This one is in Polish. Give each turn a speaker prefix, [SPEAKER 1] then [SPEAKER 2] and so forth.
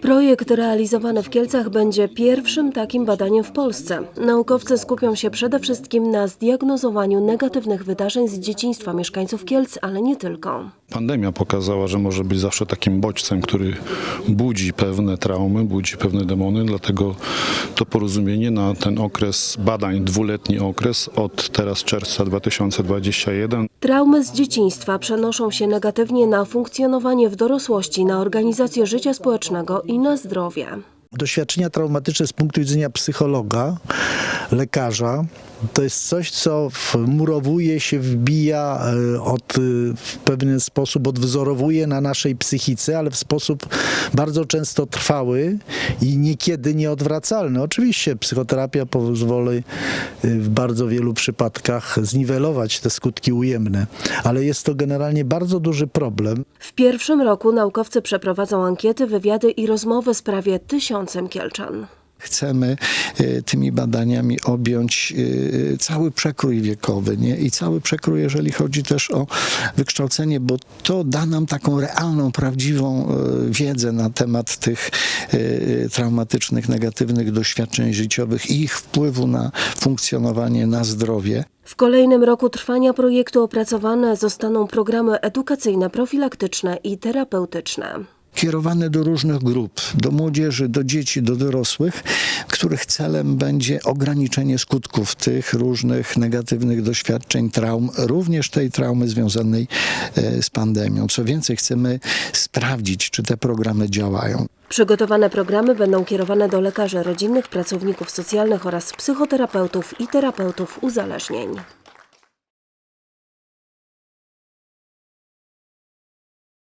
[SPEAKER 1] Projekt realizowany w Kielcach będzie pierwszym takim badaniem w Polsce. Naukowcy skupią się przede wszystkim na zdiagnozowaniu negatywnych wydarzeń z dzieciństwa mieszkańców Kielc, ale nie tylko.
[SPEAKER 2] Pandemia pokazała, że może być zawsze takim bodźcem, który budzi pewne traumy, budzi pewne demony, dlatego to porozumienie na ten okres badań, dwuletni okres od teraz czerwca 2021
[SPEAKER 1] Traumy z dzieciństwa przenoszą się negatywnie na funkcjonowanie w dorosłości, na organizację życia społecznego i na zdrowie.
[SPEAKER 3] Doświadczenia traumatyczne z punktu widzenia psychologa, lekarza, to jest coś, co wmurowuje się, wbija e, od, e, w pewien sposób, odwzorowuje na naszej psychice, ale w sposób bardzo często trwały i niekiedy nieodwracalny. Oczywiście psychoterapia pozwoli e, w bardzo wielu przypadkach zniwelować te skutki ujemne, ale jest to generalnie bardzo duży problem.
[SPEAKER 1] W pierwszym roku naukowcy przeprowadzą ankiety, wywiady i rozmowy z prawie Kielczan.
[SPEAKER 4] Chcemy e, tymi badaniami objąć e, cały przekrój wiekowy nie? i cały przekrój, jeżeli chodzi też o wykształcenie, bo to da nam taką realną, prawdziwą e, wiedzę na temat tych traumatycznych, negatywnych doświadczeń życiowych i ich wpływu na funkcjonowanie, na zdrowie.
[SPEAKER 1] W kolejnym roku trwania projektu opracowane zostaną programy edukacyjne, profilaktyczne i terapeutyczne.
[SPEAKER 4] Kierowane do różnych grup, do młodzieży, do dzieci, do dorosłych, których celem będzie ograniczenie skutków tych różnych negatywnych doświadczeń, traum, również tej traumy związanej e, z pandemią. Co więcej, chcemy sprawdzić, czy te programy działają.
[SPEAKER 1] Przygotowane programy będą kierowane do lekarzy rodzinnych, pracowników socjalnych oraz psychoterapeutów i terapeutów uzależnień.